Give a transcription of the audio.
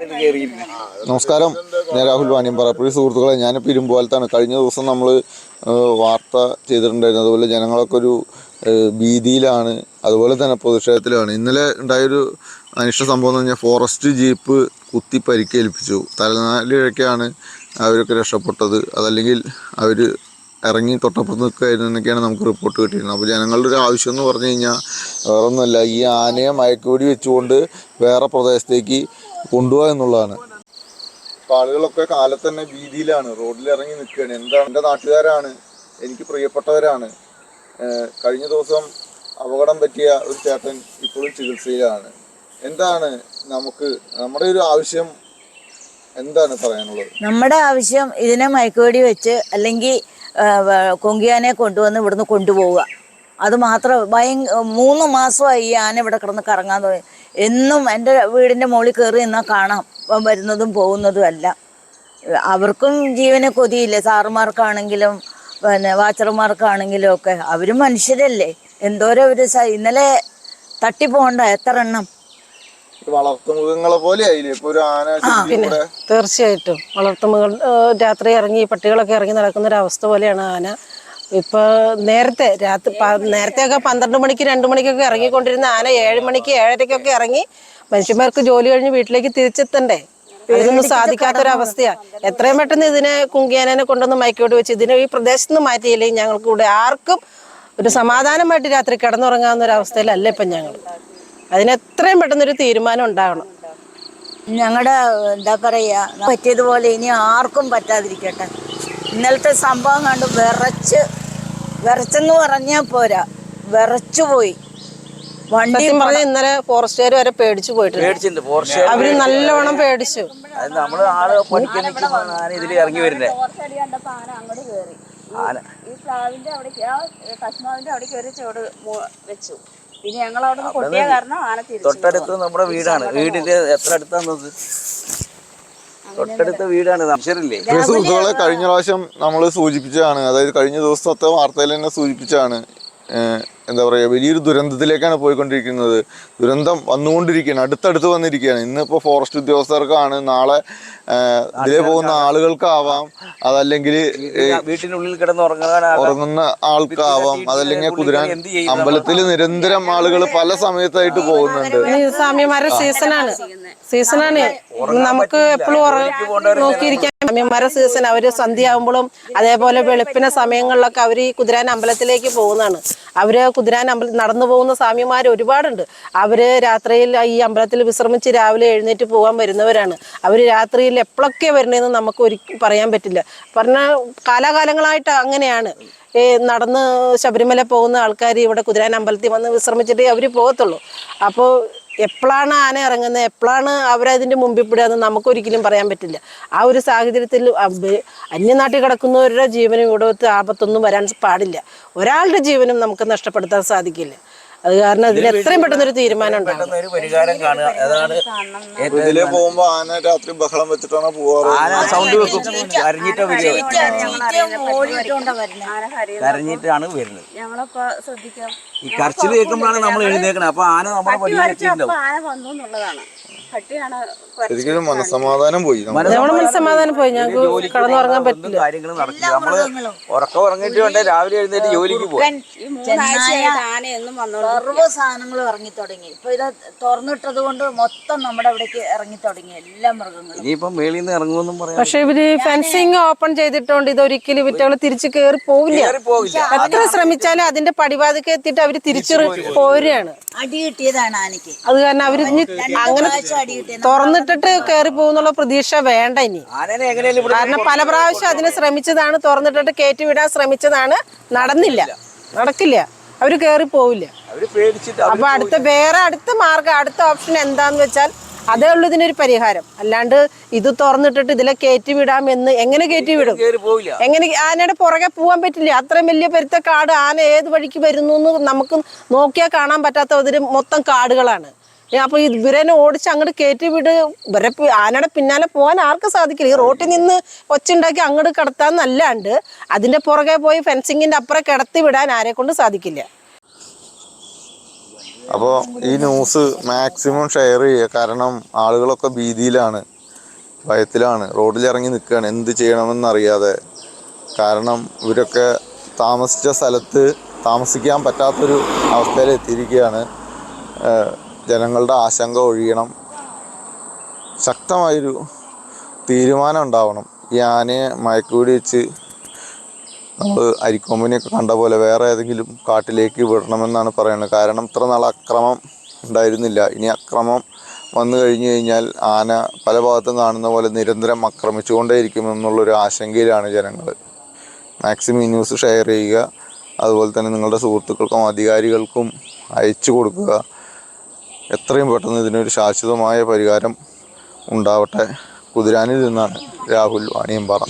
നമസ്കാരം. ഞാൻ രാഹുൽ വാണിയമ്പാറ പ്രിയ സുഹൃത്തുക്കളെ ഞാനിപ്പോൾ ഇരുമ്പോലത്താണ് കഴിഞ്ഞ ദിവസം നമ്മൾ വാർത്ത ചെയ്തിട്ടുണ്ടായിരുന്നു. അതുപോലെ ജനങ്ങളൊക്കെ ഒരു ഭീതിയിലാണ്. അതുപോലെ തന്നെ പ്രതിഷേധത്തിലാണ് ഇന്നലെ ഉണ്ടായൊരു അനിഷ്ട സംഭവം എന്ന് പറഞ്ഞാൽ ഫോറസ്റ്റ് ജീപ്പ് കുത്തി പരിക്കേൽപ്പിച്ചു. തലനാലിഴക്കാണ് അവരൊക്കെ രക്ഷപ്പെട്ടത്. അതല്ലെങ്കിൽ അവർ ഇറങ്ങി തൊട്ടപ്പുറത്ത് നിൽക്കുകയായിരുന്നു എന്നൊക്കെയാണ് നമുക്ക് റിപ്പോർട്ട് കിട്ടിയിരുന്നത്. അപ്പോൾ ജനങ്ങളുടെ ഒരു ആവശ്യം എന്ന് പറഞ്ഞു കഴിഞ്ഞാൽ വേറൊന്നുമല്ല. ഈ ആനയെ മയക്കുപൊടി വെച്ചുകൊണ്ട് വേറെ പ്രദേശത്തേക്ക് കൊണ്ടുപോകുക എന്നുള്ളതാണ്. ആളുകളൊക്കെ കാലത്ത് തന്നെ വീതിയിലാണ് റോഡിൽ ഇറങ്ങി നിൽക്കുകയാണ്. എന്താണ് എന്റെ നാട്ടുകാരാണ് എനിക്ക് പ്രിയപ്പെട്ടവരാണ്. കഴിഞ്ഞ ദിവസം അപകടം പറ്റിയ ഒരു ചേട്ടൻ ഇപ്പോഴും ചികിത്സയിലാണ്. എന്താണ് നമുക്ക് നമ്മുടെ ഒരു ആവശ്യം എന്താണ് പറയാനുള്ളത്? നമ്മുടെ ആവശ്യം ഇതിനെ മയക്കുവെടി വെച്ച് അല്ലെങ്കിൽ കൊങ്കിയാനെ കൊണ്ടുവന്ന് ഇവിടുന്ന് കൊണ്ടുപോവുക. അത് മാത്രം ഭയങ്ക മൂന്ന് മാസമായി ഈ ആന ഇവിടെ കിടന്ന് കറങ്ങാൻ തുടങ്ങി. എന്നും എന്റെ വീടിന്റെ മുകളിൽ കയറി നിന്നാൽ കാണാം വരുന്നതും പോകുന്നതും അല്ല അവർക്കും ജീവനെ കൊതിയില്ലേ? സാറുമാർക്കാണെങ്കിലും പിന്നെ വാച്ചർമാർക്കാണെങ്കിലും ഒക്കെ. അവരും മനുഷ്യരല്ലേ? എന്തോരം ഒരു ഇന്നലെ തട്ടിപ്പോണ്ട എത്ര എണ്ണം? വളർത്തുമൃഗങ്ങളെ പോലെ ആയില്ലേ? ഇപ്പൊ ഒരു ആന കൂടെ. തീർച്ചയായിട്ടും. വളർത്തുമൃഗങ്ങൾ രാത്രി ഇറങ്ങി പട്ടികളൊക്കെ ഇറങ്ങി നടക്കുന്ന ഒരു അവസ്ഥ പോലെയാണ് ആന. ഇപ്പൊ നേരത്തെ രാത്രി നേരത്തെയൊക്കെ പന്ത്രണ്ട് മണിക്ക് രണ്ട് മണിക്കൊക്കെ ഇറങ്ങിക്കൊണ്ടിരുന്ന ആന ഏഴ് മണിക്ക് ഏഴരയ്ക്കൊക്കെ ഇറങ്ങി മനുഷ്യന്മാർക്ക് ജോലി കഴിഞ്ഞ് വീട്ടിലേക്ക് തിരിച്ചെത്തണ്ടേ? ഇതൊന്നും സാധിക്കാത്തൊരവസ്ഥയാ. എത്രയും പെട്ടെന്ന് ഇതിനെ കുങ്കിയാനെ കൊണ്ടുവന്ന് മയക്കോട്ട് വെച്ച് ഇതിനെ ഈ പ്രദേശത്ത് നിന്ന് മാറ്റിയില്ലെങ്കിൽ ഞങ്ങൾക്ക് ഇവിടെ ആർക്കും ഒരു സമാധാനമായിട്ട് രാത്രി കിടന്നുറങ്ങാവുന്ന ഒരു അവസ്ഥയിലല്ല ഇപ്പം ഞങ്ങൾ അതിന് എത്രയും പെട്ടെന്നൊരു തീരുമാനം ഉണ്ടാവണം. ഞങ്ങളുടെ എന്താ പറയുക പറ്റിയതുപോലെ ഇനി ആർക്കും പറ്റാതിരിക്കട്ടെ. ഇന്നലത്തെ സംഭവം കണ്ട് വിറച്ച് വിറച്ചെന്ന് പറഞ്ഞാൽ പോരാ. വിറച്ചു പോയി. വണ്ടി പറഞ്ഞ ഇന്നലെ ഫോറസ്റ്റുകാർ വരെ പേടിച്ചു പോയിട്ടുണ്ട്. അവർ നല്ലോണം പേടിച്ചു. നമ്മൾ ആൾ പഠിക്കാൻ ഇതിൽ ഇറങ്ങി വരുന്നേ. ഈ പ്ലാവിന്റെ അവിടെ കശ്മാവിന്റെ അവിടേക്ക് ഒരു ചുവട് വെച്ചു. പിന്നെ ഞങ്ങൾ അവിടെ കൊട്ടിയ കാരണം ആന തിരിച്ചു. തൊട്ടടുത്ത് നമ്മുടെ വീടാണ്. വീടിന്റെ എത്ര അടുത്താന്നത് തൊട്ടടുത്ത വീടാണ് മനുഷ്യരില്ലേ? സുഹൃത്തുക്കളെ കഴിഞ്ഞ പ്രാവശ്യം നമ്മൾ സൂചിപ്പിച്ചതാണ്. അതായത് കഴിഞ്ഞ ദിവസത്തെ വാർത്തയിൽ തന്നെ സൂചിപ്പിച്ചതാണ്. ഏഹ് എന്താ പറയുക വലിയൊരു ദുരന്തത്തിലേക്കാണ് പോയിക്കൊണ്ടിരിക്കുന്നത്. ദുരന്തം വന്നുകൊണ്ടിരിക്കുകയാണ് അടുത്തടുത്ത് വന്നിരിക്കുകയാണ്. ഇന്നിപ്പോൾ ഫോറസ്റ്റ് ഉദ്യോഗസ്ഥർക്കാണ് നാളെ ഇതിലെ പോകുന്ന ആളുകൾക്കാവാം അതല്ലെങ്കിൽ വീട്ടിനുള്ളിൽ കിടന്ന് ഉറങ്ങുന്ന ആൾക്കാവാം അതല്ലെങ്കിൽ കുതിരാൻ അമ്പലത്തിൽ നിരന്തരം ആളുകൾ പല സമയത്തായിട്ട് പോകുന്നുണ്ട്. സ്വാമിമാരുടെ സീസണാണ് സീസണാണ് നമുക്ക് എപ്പോഴും നോക്കിയിരിക്കാൻ സ്വാമിമാരുടെ സീസൺ അവർ സന്ധ്യ ആകുമ്പോഴും അതേപോലെ വെളുപ്പിന സമയങ്ങളിലൊക്കെ അവർ ഈ കുതിരാൻ അമ്പലത്തിലേക്ക് പോകുന്നതാണ്. അവർ കുതിരാൻ അമ്പലത്തിൽ നടന്നു പോകുന്ന സ്വാമിമാർ ഒരുപാടുണ്ട്. അവർ രാത്രിയിൽ ഈ അമ്പലത്തിൽ വിശ്രമിച്ച് രാവിലെ എഴുന്നേറ്റ് പോകാൻ വരുന്നവരാണ്. അവർ രാത്രിയിൽ എപ്പോഴൊക്കെ വരണമെന്ന് നമുക്ക് ഒരിക്കലും പറയാൻ പറ്റില്ല. പറഞ്ഞ കാലാകാലങ്ങളായിട്ട് അങ്ങനെയാണ്. ഈ നടന്ന് ശബരിമല പോകുന്ന ആൾക്കാർ ഇവിടെ കുതിരാൻ അമ്പലത്തിൽ വന്ന് വിശ്രമിച്ചിട്ടേ അവർ പോകത്തുള്ളൂ. അപ്പോൾ എപ്പോഴാണ് ആന ഇറങ്ങുന്നത്? എപ്പോഴാണ് അവരതിന്റെ മുമ്പിൽ പെടുകയെന്ന് നമുക്കൊരിക്കലും പറയാൻ പറ്റില്ല. ആ ഒരു സാഹചര്യത്തിൽ അന്യനാട്ടിൽ കിടക്കുന്നവരുടെ ജീവനും ഇവിടെ ആപത്തൊന്നും വരാൻ പാടില്ല. ഒരാളുടെ ജീവനും നമുക്ക് നഷ്ടപ്പെടുത്താൻ സാധിക്കില്ല. അത് കാരണം ഇതിന് എത്രയും പെട്ടെന്നൊരു തീരുമാനം ഉണ്ടാകും പെട്ടെന്ന് ഒരു പരിഹാരം കാണുക. അതാണ് ഏറ്റവും ഇതിലെ പോകുമ്പോ ആന രാത്രി ബഹളം വെച്ചിട്ടാണ് പോവാറ്. ആന സൗണ്ട് വെക്കും. കരഞ്ഞിട്ടാ വരിക കരഞ്ഞിട്ടാണ് വരുന്നത്. ഞങ്ങളപ്പോ ശ്രദ്ധിക്കാം. ഈ കരച്ചിൽ കേൾക്കുമ്പോഴാണ് നമ്മൾ എഴുന്നേക്കണത് അപ്പൊ ആന നമ്മളെ പടി ആന വന്നു എന്നുള്ളതാണ്. പട്ടിയാണ് ശരിക്കും മനസ്സമാധാനം പോയി. മനസ്സമാധാനം പോയി. ഞങ്ങൾക്ക് കടന്നുറങ്ങാൻ പറ്റില്ല. കാര്യങ്ങൾ നടക്കില്ല. നമ്മൾ ഉറക്കം ഉറങ്ങിയിട്ട് വേണ്ടേ രാവിലെ എഴുന്നേറ്റ് ജോലിക്ക് പോകും ഈ മൂന്നാഴ്ചയായിട്ട് ആന എന്നും സർവ സാധനങ്ങളും ഇറങ്ങി തുടങ്ങി ഇപ്പൊ ഇത് തുറന്നിട്ടത് കൊണ്ട് മൊത്തം നമ്മുടെ അവിടേക്ക് ഇറങ്ങി തുടങ്ങി എല്ലാ മൃഗങ്ങളും. ഇനിയിപ്പം മേളിൽ നിന്ന് ഇറങ്ങുമെന്നും പറയാം. പക്ഷെ ഇവർ ഫെൻസിങ് ഓപ്പൺ ചെയ്തിട്ടുണ്ട് ഇത് ഒരിക്കലും ഇവറ്റകൾ തിരിച്ചു കേറി പോവില്ല. പോകില്ല എത്ര ശ്രമിച്ചാലും അതിന്റെ പടിവാതിക്ക് എത്തിയിട്ട് അവർ തിരിച്ചു പോരുകയാണ്. അടി കിട്ടിയതാണ് ആനയ്ക്ക്. അത് കാരണം അവർ ഇനി അങ്ങനെ തുറന്നിട്ടിട്ട് കയറി പോകുന്നുള്ള പ്രതീക്ഷ വേണ്ട ഇനി. ആനനെ എങ്ങനെയാലും ഇവിടെ കാരണം പല പ്രാവശ്യം അതിനെ ശ്രമിച്ചതാണ് തുറന്നിട്ടിട്ട് കയറ്റി വിടാൻ ശ്രമിച്ചതാണ് നടന്നില്ല. നടക്കില്ല. അവർ കയറി പോവില്ല. അപ്പൊ അടുത്ത വേറെ അടുത്ത മാർഗം അടുത്ത ഓപ്ഷൻ എന്താന്ന് വെച്ചാൽ അതേ ഉള്ളൂ ഇതിനൊരു പരിഹാരം. അല്ലാണ്ട് ഇത് തുറന്നിട്ടിട്ട് ഇതിലെ കയറ്റി വിടാം എന്ന് എങ്ങനെ കയറ്റി വിടും? എങ്ങനെ ആനയുടെ പുറകെ പോകാൻ പറ്റില്ല. അത്രയും വലിയ പെരുത്ത കാട് ആന ഏത് വഴിക്ക് വരുന്നു എന്ന് നമുക്ക് നോക്കിയാൽ കാണാൻ പറ്റാത്ത ഒരു മൊത്തം കാടുകളാണ്. അപ്പൊ ഇവരെന്നെ ഓടിച്ച് അങ്ങോട്ട് കയറ്റി വിട്. വരെ ആനയുടെ പിന്നാലെ പോകാൻ ആർക്കും സാധിക്കില്ല. ഈ റോട്ടിൽ നിന്ന് ഒച്ചുണ്ടാക്കി അങ്ങോട്ട് കിടത്താന്നല്ലാണ്ട് അതിന്റെ പുറകെ പോയി ഫെൻസിങ്ങിന്റെ അപ്പുറം കിടത്തി വിടാൻ ആരെ കൊണ്ട് സാധിക്കില്ല. അപ്പോൾ ഈ ന്യൂസ് മാക്സിമം ഷെയർ ചെയ്യുക. കാരണം ആളുകളൊക്കെ ഭീതിയിലാണ് ഭയത്തിലാണ് റോഡിൽ ഇറങ്ങി നിൽക്കുകയാണ്. എന്ത് ചെയ്യണമെന്നറിയാതെ. കാരണം ഇവരൊക്കെ താമസിച്ച സ്ഥലത്ത് താമസിക്കാൻ പറ്റാത്തൊരു ഏഹ് ജനങ്ങളുടെ ആശങ്ക ഒഴിയണം. ശക്തമായൊരു തീരുമാനം ഉണ്ടാവണം. ഈ ആനയെ മയക്കൂടി വെച്ച് നമ്മൾ അരിക്കൊമ്പിനെയൊക്കെ കണ്ട പോലെ വേറെ ഏതെങ്കിലും കാട്ടിലേക്ക് വിടണമെന്നാണ് പറയുന്നത്. കാരണം ഇത്ര നാൾ അക്രമം ഉണ്ടായിരുന്നില്ല. ഇനി അക്രമം വന്നു കഴിഞ്ഞു കഴിഞ്ഞാൽ ആന പല ഭാഗത്തും കാണുന്ന പോലെ നിരന്തരം ആക്രമിച്ചുകൊണ്ടേയിരിക്കും എന്നുള്ളൊരു ആശങ്കയിലാണ് ജനങ്ങൾ മാക്സിമം ഈ ന്യൂസ് ഷെയർ ചെയ്യുക. അതുപോലെ തന്നെ നിങ്ങളുടെ സുഹൃത്തുക്കൾക്കും അധികാരികൾക്കും അയച്ചു കൊടുക്കുക. എത്രയും പെട്ടെന്ന് ഇതിനൊരു ശാശ്വതമായ പരിഹാരം ഉണ്ടാവട്ടെ. കുതിരാനിൽ നിന്നാണ് രാഹുൽ വാണിയമ്പാറ.